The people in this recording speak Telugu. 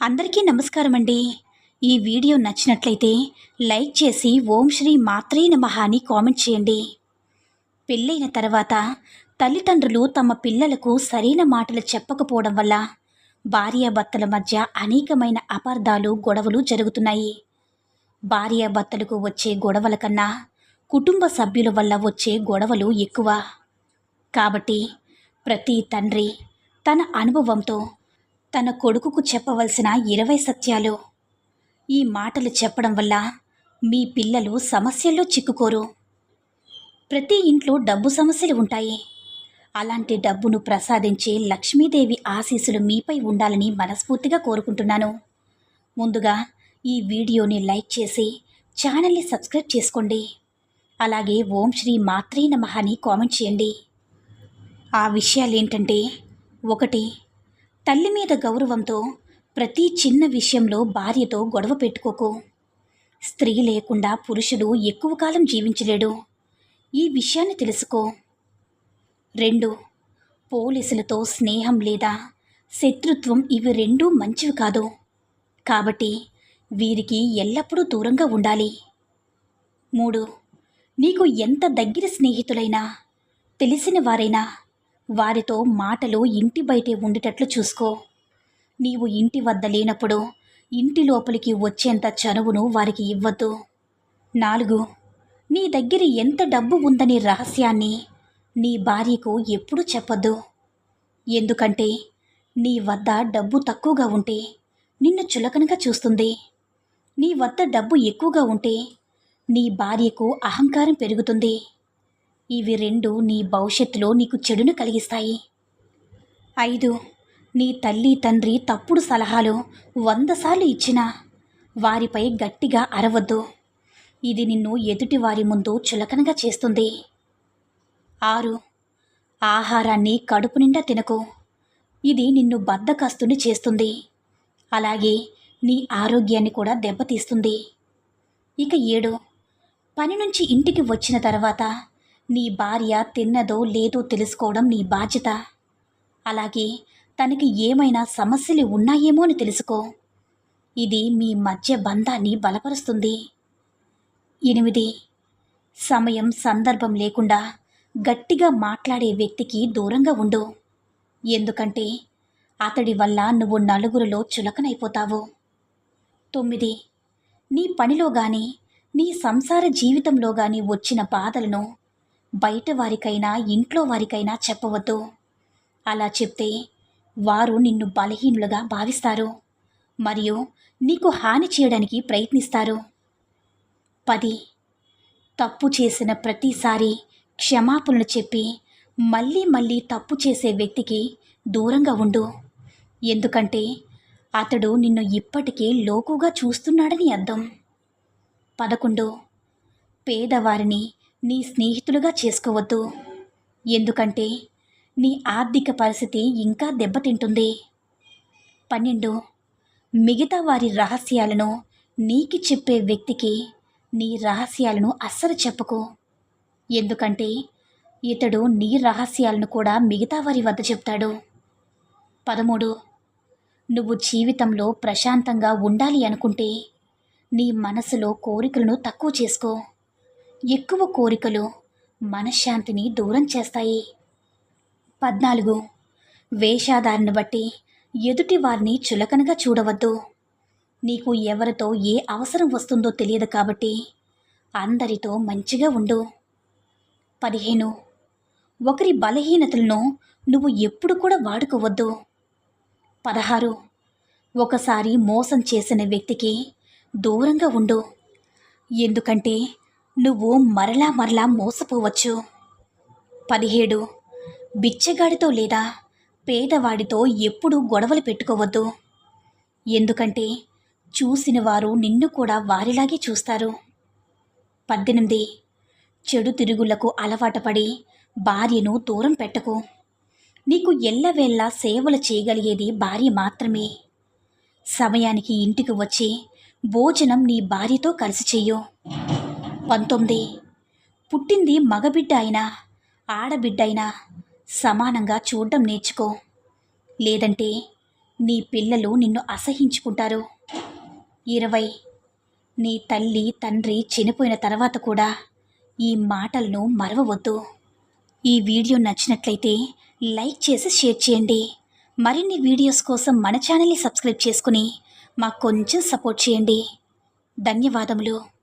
అందరికీ నమస్కారం అండి. ఈ వీడియో నచ్చినట్లయితే లైక్ చేసి ఓం శ్రీ మాత్రే నమః అని కామెంట్ చేయండి. పెళ్ళైన తర్వాత తల్లిదండ్రులు తమ పిల్లలకు సరైన మాటలు చెప్పకపోవడం వల్ల భార్యాభర్తల మధ్య అనేకమైన అపార్థాలు గొడవలు జరుగుతున్నాయి. భార్యాభర్తలకు వచ్చే గొడవల కన్నా కుటుంబ సభ్యుల వల్ల వచ్చే గొడవలు ఎక్కువ. కాబట్టి ప్రతి తండ్రి తన అనుభవంతో తన కొడుకుకు చెప్పవలసిన ఇరవై సత్యాలు. ఈ మాటలు చెప్పడం వల్ల మీ పిల్లలు సమస్యల్లో చిక్కుకోరు. ప్రతి ఇంట్లో డబ్బు సమస్యలు ఉంటాయి. అలాంటి డబ్బును ప్రసాదించే లక్ష్మీదేవి ఆశీస్సులు మీపై ఉండాలని మనస్ఫూర్తిగా కోరుకుంటున్నాను. ముందుగా ఈ వీడియోని లైక్ చేసి ఛానల్ని సబ్స్క్రైబ్ చేసుకోండి. అలాగే ఓం శ్రీ మాత్రే నమః అని కామెంట్ చేయండి. ఆ విషయాలు ఏంటంటే ఒకటి తల్లి మీద గౌరవంతో ప్రతి చిన్న విషయంలో భార్యతో గొడవ పెట్టుకోకు. స్త్రీ లేకుండా పురుషుడు ఎక్కువ కాలం జీవించలేడు. ఈ విషయాన్ని తెలుసుకో. రెండు పోలీసులతో స్నేహం లేదా శత్రుత్వం ఇవి రెండూ మంచివి కాదు. కాబట్టి వీరికి ఎల్లప్పుడూ దూరంగా ఉండాలి. మూడు నీకు ఎంత దగ్గర స్నేహితులైనా తెలిసిన వారైనా వారితో మాటలు ఇంటి బయటే ఉండేటట్లు చూసుకో. నీవు ఇంటి వద్ద లేనప్పుడు ఇంటి లోపలికి వచ్చేంత చనువును వారికి ఇవ్వద్దు. నాలుగు నీ దగ్గర ఎంత డబ్బు ఉందనే రహస్యాన్ని నీ భార్యకు ఎప్పుడూ చెప్పద్దు. ఎందుకంటే నీ వద్ద డబ్బు తక్కువగా ఉంటే నిన్ను చులకనగా చూస్తుంది. నీ వద్ద డబ్బు ఎక్కువగా ఉంటే నీ భార్యకు అహంకారం పెరుగుతుంది. ఇవి రెండు నీ భవిష్యత్తులో నీకు చెడును కలిగిస్తాయి. ఐదు నీ తల్లి తండ్రి తప్పుడు సలహాలు వంద సార్లు ఇచ్చినా వారిపై గట్టిగా అరవద్దు. ఇది నిన్ను ఎదుటి వారి ముందు చులకనగా చేస్తుంది. ఆరు ఆహారాన్ని కడుపు నిండా తినకు. ఇది నిన్ను బద్దకస్తుని చేస్తుంది. అలాగే నీ ఆరోగ్యాన్ని కూడా దెబ్బతీస్తుంది. ఇక ఏడు పని నుంచి ఇంటికి వచ్చిన తర్వాత నీ భార్య తిన్నదో లేదో తెలుసుకోవడం నీ బాధ్యత. అలాగే తనకి ఏమైనా సమస్యలు ఉన్నాయేమో అని తెలుసుకో. ఇది మీ మధ్య బంధాన్ని బలపరుస్తుంది. ఎనిమిది. సమయం సందర్భం లేకుండా గట్టిగా మాట్లాడే వ్యక్తికి దూరంగా ఉండు. ఎందుకంటే అతడి వల్ల నువ్వు నలుగురిలో చులకనైపోతావు. తొమ్మిది. నీ పనిలో కానీ నీ సంసార జీవితంలో కానీ వచ్చిన బాధలను బయట వారికైనా ఇంట్లో వారికైనా చెప్పవద్దు. అలా చెప్తే వారు నిన్ను బలహీనులుగా భావిస్తారు. మరియు నీకు హాని చేయడానికి ప్రయత్నిస్తారు. పది. తప్పు చేసిన ప్రతిసారి క్షమాపణలు చెప్పి మళ్ళీ మళ్ళీ తప్పు చేసే వ్యక్తికి దూరంగా ఉండు. ఎందుకంటే అతడు నిన్ను ఇప్పటికే లోకుగా చూస్తున్నాడని అర్థం. పదకొండు. పేదవారిని నీ స్నేహితులుగా చేసుకోవద్దు. ఎందుకంటే నీ ఆర్థిక పరిస్థితి ఇంకా దెబ్బతింటుంది. పన్నెండు. మిగతా వారి రహస్యాలను నీకు చెప్పే వ్యక్తికి నీ రహస్యాలను అస్సలు చెప్పుకో. ఎందుకంటే ఇతడు నీ రహస్యాలను కూడా మిగతా వారి వద్ద చెప్తాడు. పదమూడు. నువ్వు జీవితంలో ప్రశాంతంగా ఉండాలి అనుకుంటే నీ మనసులో కోరికలను తక్కువ చేసుకో. ఎక్కువ కోరికలు మనశ్శాంతిని దూరం చేస్తాయి. పద్నాలుగు. వేషాధారణ బట్టి ఎదుటి వారిని చులకనగా చూడవద్దు. నీకు ఎవరితో ఏ అవసరం వస్తుందో తెలియదు కాబట్టి అందరితో మంచిగా ఉండు. పదిహేను. ఒకరి బలహీనతలను నువ్వు ఎప్పుడు కూడా వాడుకోవద్దు. పదహారు. ఒకసారి మోసం చేసిన వ్యక్తికి దూరంగా ఉండు. ఎందుకంటే నువ్వు మరలా మరలా మోసపోవచ్చు. పదిహేడు. బిచ్చగాడితో లేదా పేదవాడితో ఎప్పుడూ గొడవలు పెట్టుకోవద్దు. ఎందుకంటే చూసిన వారు నిన్ను కూడా వారిలాగే చూస్తారు. పద్దెనిమిది. చెడు తిరుగులకు అలవాటుపడి భార్యను దూరం పెట్టకు. నీకు ఎల్లవేళ్ళ సేవలు చేయగలిగేది భార్య మాత్రమే. సమయానికి ఇంటికి వచ్చి భోజనం నీ భార్యతో కలిసి చెయ్యు. పంతొమ్మిది. పుట్టింది మగబిడ్డ అయినా ఆడబిడ్డ అయినా సమానంగా చూడడం నేర్చుకో. లేదంటే నీ పిల్లలు నిన్ను అసహించుకుంటారు. ఇరవై. నీ తల్లి తండ్రి చనిపోయిన తర్వాత కూడా ఈ మాటలను మరవవద్దు. ఈ వీడియో నచ్చినట్లయితే లైక్ చేసి షేర్ చేయండి. మరిన్ని వీడియోస్ కోసం మన ఛానల్ని సబ్స్క్రైబ్ చేసుకుని మాకు కొంచెం సపోర్ట్ చేయండి. ధన్యవాదములు.